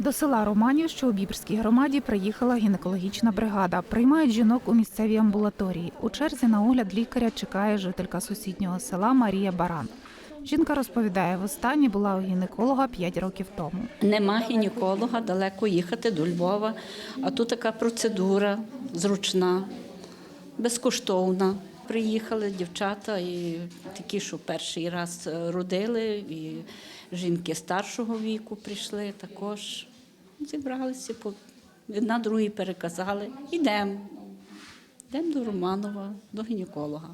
До села Романів, що у Бібрській громаді, приїхала гінекологічна бригада. Приймають жінок у місцевій амбулаторії. У черзі на огляд лікаря чекає жителька сусіднього села Марія Баран. Жінка розповідає, востаннє була у гінеколога 5 років тому. Нема гінеколога, далеко їхати до Львова. А тут така процедура зручна, безкоштовна. Приїхали дівчата, і такі, що перший раз е, родили, і жінки старшого віку прийшли також. Зібралися, по- одна другій переказали. Йдемо. Йдемо до Романова, до гінеколога.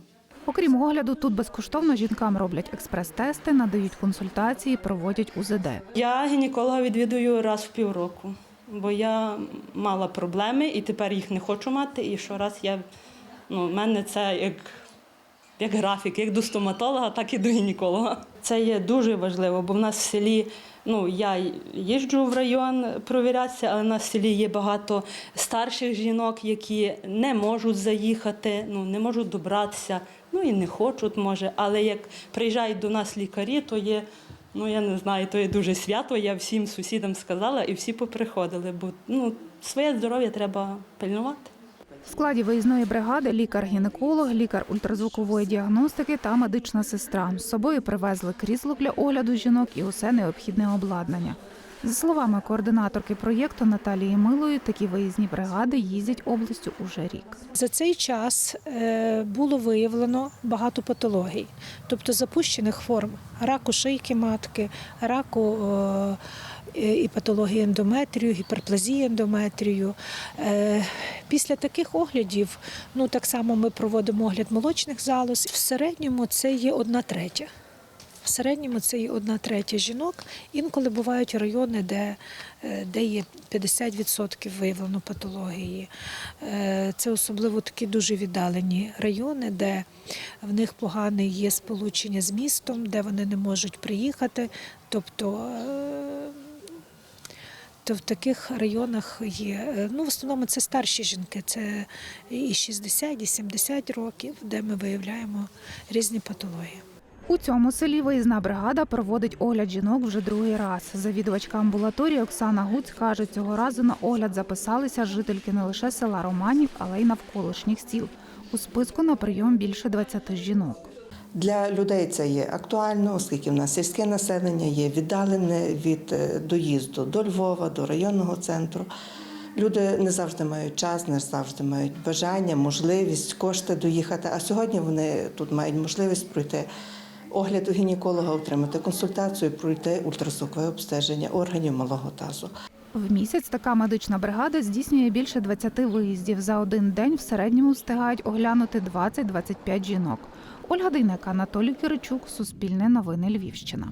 Окрім огляду, тут безкоштовно жінкам роблять експрес-тести, надають консультації, проводять УЗД. Я гінеколога відвідую раз в півроку, бо я мала проблеми і тепер їх не хочу мати. І щораз я ну, в мене це як, як графік, як до стоматолога, так і до гінеколога. Це є дуже важливо, бо в нас в селі. Ну, я їжджу в район провірятися, але в селі є багато старших жінок, які не можуть заїхати, ну не можуть добратися, ну і не хочуть, може. Але як приїжджають до нас лікарі, то є Ну, я не знаю, то є дуже свято. Я всім сусідам сказала і всі поприходили, бо ну, своє здоров'я треба пильнувати. В складі виїзної бригади лікар-гінеколог, лікар ультразвукової діагностики та медична сестра. З собою привезли крісло для огляду жінок і усе необхідне обладнання. За словами координаторки проєкту Наталії Милої, такі виїзні бригади їздять областю уже рік. За цей час е, було виявлено багато патологій, тобто запущених форм раку шийки матки, раку е, і патології ендометрію, гіперплазії ендометрію. Е, Після таких оглядів, ну так само ми проводимо огляд молочних залоз. В середньому це є одна третя. В середньому це є одна третя жінок. Інколи бувають райони, де, е, де є 50% виявлено патології. Е, Це особливо такі дуже віддалені райони, де в них погане є сполучення з містом, де вони не можуть приїхати. Тобто е, то в таких районах є. е, Ну, в основному це старші жінки, це і 60, і 70 років, де ми виявляємо різні патології. У цьому селі виїзна бригада проводить огляд жінок вже другий раз. Завідувачка амбулаторії Оксана Гуць каже, цього разу на огляд записалися жительки не лише села Романів, але й навколишніх сіл. У списку на прийом більше 20 жінок. Для людей це є актуально, оскільки в нас сільське населення є віддалене від е, доїзду до Львова, до районного центру. Люди не завжди мають час, не завжди мають бажання, можливість, кошти доїхати. А сьогодні вони тут мають можливість пройти огляд у гінеколога, отримати консультацію, пройти ультразвукове обстеження органів малого тазу. В місяць така медична бригада здійснює більше 20 виїздів. За один день в середньому встигають оглянути 20-25 жінок. Ольга Дейнека, Анатолій Киричук, Суспільне новини Львівщина.